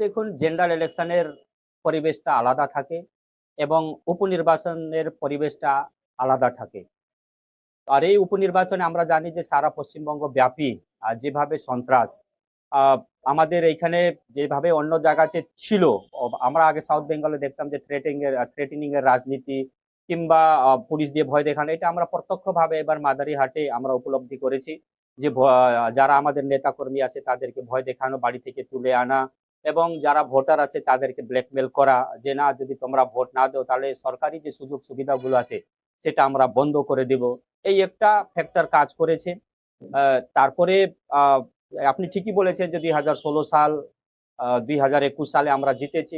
দেখুন জেনারেল ইলেকশনের পরিবেশটা আলাদা থাকে এবং উপনির্বাচনের পরিবেশটা আলাদা থাকে। আর এই উপনির্বাচনে আমরা জানি যে সারা পশ্চিমবঙ্গ ব্যাপী যেভাবে সন্ত্রাস আমাদের এইখানে যেভাবে অন্য জায়গাতে ছিল আমরা আগে সাউথ বেঙ্গলে দেখতাম যে থ্রেটিং এর এর রাজনীতি কিংবা পুলিশ দিয়ে ভয় দেখানো, এটা আমরা প্রত্যক্ষভাবে এবার মাদারিহাটে আমরা উপলব্ধি করেছি যে যারা আমাদের নেতাকর্মী আছে তাদেরকে ভয় দেখানো, বাড়ি থেকে তুলে আনা এবং যারা ভোটার আছে তাদেরকে ব্ল্যাকমেল করা যে না, যদি তোমরা ভোট না দাও তাহলে সরকারি যে সুযোগ সুবিধাগুলো আছে সেটা আমরা বন্ধ করে দেব। এই একটা ফ্যাক্টর কাজ করেছে। তারপরে আপনি ঠিকই বলেছেন যে দুই হাজার ষোলো সাল দুই হাজার একুশ সালে আমরা জিতেছি।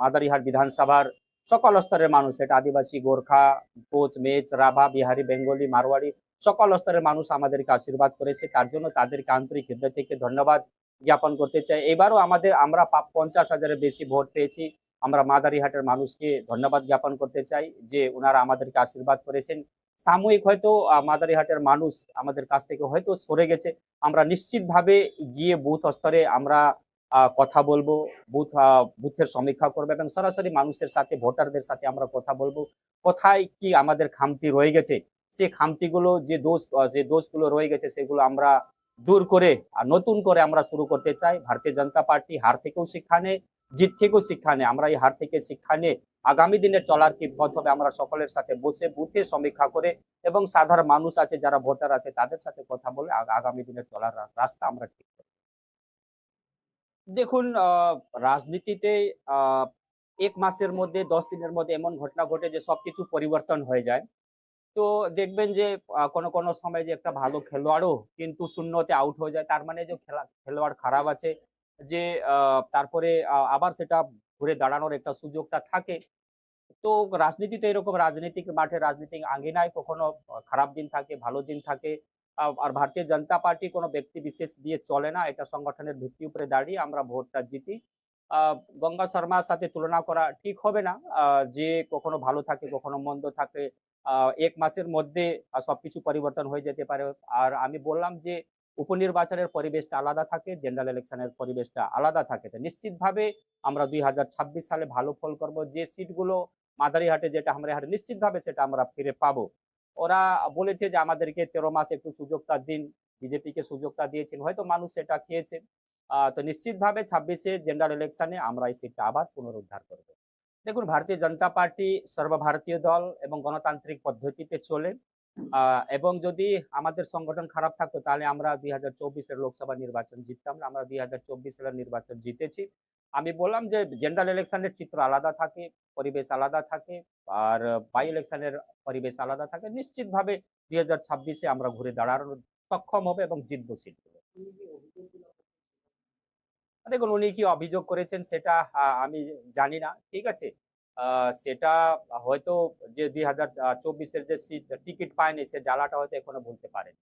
মাদারিহাট বিধানসভার সকল স্তরের মানুষ, এটা আদিবাসী, গোর্খা, কোচ, মেচ, রাভা, বিহারি, বেঙ্গলি, মারওয়াড়ি, সকল স্তরের মানুষ আমাদেরকে আশীর্বাদ করেছে। তার জন্য তাদেরকে আন্তরিক হৃদয় থেকে ধন্যবাদ। জ্ঞাপন করতে চাই। এবারও আমাদের, আমরা পঞ্চাশ হাজারের বেশি ভোট পেয়েছি। আমরা মাদারিহাটের মানুষকে ধন্যবাদ জ্ঞাপন করতে চাই যে ওনারা আমাদেরকে আশীর্বাদ করেছেন। সাময়িক হয়তো মাদারিহাটের মানুষ আমাদের কাছ থেকে হয়তো সরে গেছে। আমরা নিশ্চিতভাবে গিয়ে বুথ স্তরে আমরা কথা বলব, বুথ বুথের সমীক্ষা করব এবং সরাসরি মানুষের সাথে, ভোটারদের সাথে আমরা কথা বলব। কোথায় কি আমাদের খামতি রয়ে গেছে? সে খামতিগুলো যে দোষ যে দোষগুলো রয়ে গেছে সেগুলো আমরা দূর করে আর নতুন করে আমরা শুরু করতে চাই। ভারতীয় জনতা পার্টি হার থেকেও শিক্ষা নেয়, জিত থেকেও শিক্ষা নেয়। আমরা এই হার থেকে শিক্ষা নিয়ে আগামী দিনে চলার কি পথ হবে আমরা সকলের সাথে বসে বুথে সমীক্ষা করে এবং সাধারণ মানুষ আছে, যারা ভোটার আছে, তাদের সাথে কথা বলে আগামী দিনে চলার রাস্তা আমরা ঠিক দেখুন রাজনীতিতে এক মাসের মধ্যে, দশ দিনের মধ্যে এমন ঘটনা ঘটে যে সবকিছু পরিবর্তন হয়ে যায়। তো দেখবেন যে কোনো কোনো সময় যে একটা ভালো খেলোয়াড়ও কিন্তু শূন্যতে আউট হয়ে যায়। তার মানে যে খেলা, খেলোয়াড় খারাপ আছে যে তারপরে আবার সেটা ঘুরে দাঁড়ানোর একটা সুযোগটা থাকে। তো রাজনীতিতে এরকম রাজনৈতিক মাঠে রাজনীতিক আঙ্গিনায় কখনো খারাপ দিন থাকে, ভালো দিন থাকে। আর ভারতীয় জনতা পার্টি কোনো ব্যক্তি বিশেষ দিয়ে চলে না। এটা সংগঠনের ভিত্তি উপরে দাঁড়িয়ে আমরা ভোটটা জিতি। গঙ্গা শর্মার সাথে তুলনা করা ঠিক হবে না। যে কখনো ভালো থাকে, কখনো মন্দ থাকে এক মাসের মধ্যে সবকিছু পরিবর্তন হয়ে যেতে পারে। আর আমি বললাম যে উপনির্বাচনের পরিবেশটা আলাদা থাকে জেনারেল ইলেকশনের পরিবেশটা আলাদা থাকে। তো নিশ্চিতভাবে আমরা দুই হাজার ছাব্বিশ সালে ভালো ফল করব। যে সিটগুলো মাদারিহাটে যেটা আমরা হাটে নিশ্চিতভাবে সেটা আমরা ফিরে পাবো। ওরা বলেছে যে আমাদেরকে তেরো মাস একটু সুযোগটা দিন। বিজেপিকে সুযোগটা দিয়েছেন। হয়তো মানুষ সেটা খেয়েছে। আহ, তো নিশ্চিতভাবে ছাব্বিশে জেনারেল ইলেকশনে আমরা এই সিটটা আবার পুনরুদ্ধার করব। দেখুন, ভারতীয় জনতা পার্টি সর্বভারতীয় দল এবং গণতান্ত্রিক পদ্ধতিতে চলে। এবং যদি আমাদের সংগঠন খারাপ থাকতো, তাহলে আমরা দুই হাজার চব্বিশের লোকসভা নির্বাচন জিততাম। না আমরা দুই হাজার চব্বিশ সালের নির্বাচন জিতেছি। আমি বললাম যে জেনারেল ইলেকশনের চিত্র আলাদা থাকে, পরিবেশ আলাদা থাকে, আর বাই ইলেকশনের পরিবেশ আলাদা থাকে। নিশ্চিতভাবে দুই হাজার ছাব্বিশে আমরা ঘুরে দাঁড়ানোর সক্ষম হবে এবং জিতবো সিটগুলো দেখুন, উনি কি অভিযোগ করেছেন সেটা আমি জানি না। ঠিক আছে? সেটা হয়তো যে দুই হাজার চব্বিশের যে সিট, টিকিট পায়নি, সে জ্বালাটা হয়তো এখনও ভুলতে পারেন।